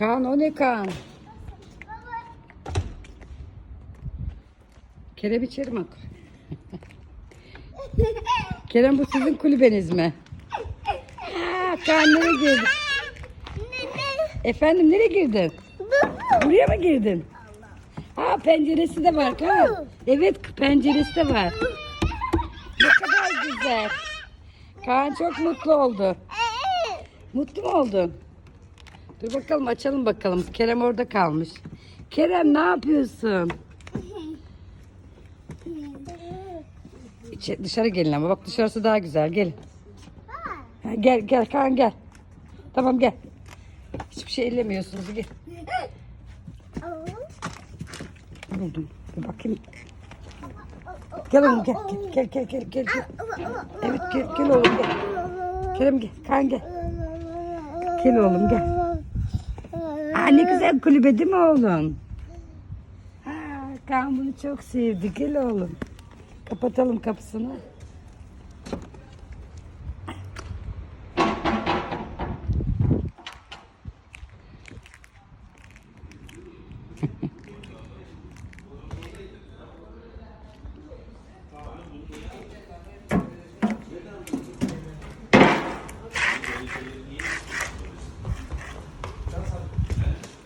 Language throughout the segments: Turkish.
Kaan o ne Kaan? Kerem içeri mi? Kerem bu sizin kulübeniz mi? Ha, Kaan nereye girdin? Efendim nereye girdin? Buraya mı girdin? Ha penceresi de var Kaan. Evet penceresi de var. Ne kadar güzel. Kaan çok mutlu oldu. Mutlu mu oldun? Dur bakalım açalım bakalım. Kerem orada kalmış. Kerem ne yapıyorsun? İçe, dışarı gelin ama bak dışarısı daha güzel. Gelin. Ha, gel gel Kaan gel. Tamam gel. Hiçbir şey ellemiyorsunuz. Gel. Buldum. Bir bakayım. Gel oğlum gel. Gel gel gel gel. gel. Evet gel gel oğlum gel. Kerem gel. Kaan gel. Gel oğlum gel. Aa, ne güzel kulübe değil mi oğlum? Ha, Kaan bunu çok sevdi. Gel oğlum. Kapatalım kapısını.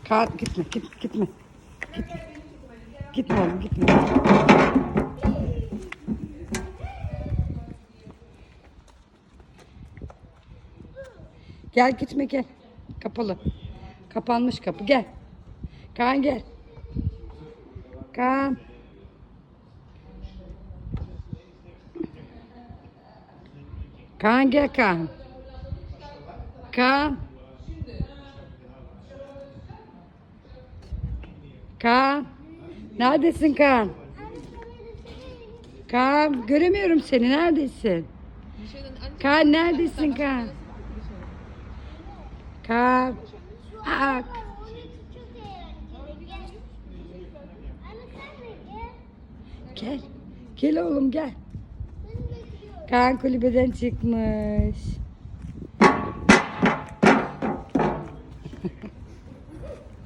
Kaan gitme, git, gitme. Gitme. Gitme oğlum, gitme. Gel gitme gel. Kapalı. Kapanmış kapı. Gel. Kaan gel. Kaan. Kaan gel Kaan. Kaan. Kaan. Neredesin Kaan? Kaan göremiyorum seni. Neredesin? Kaan neredesin Kaan? Kaan. Aa, gel. Gel oğlum gel. Kaan kulübeden çıkmış.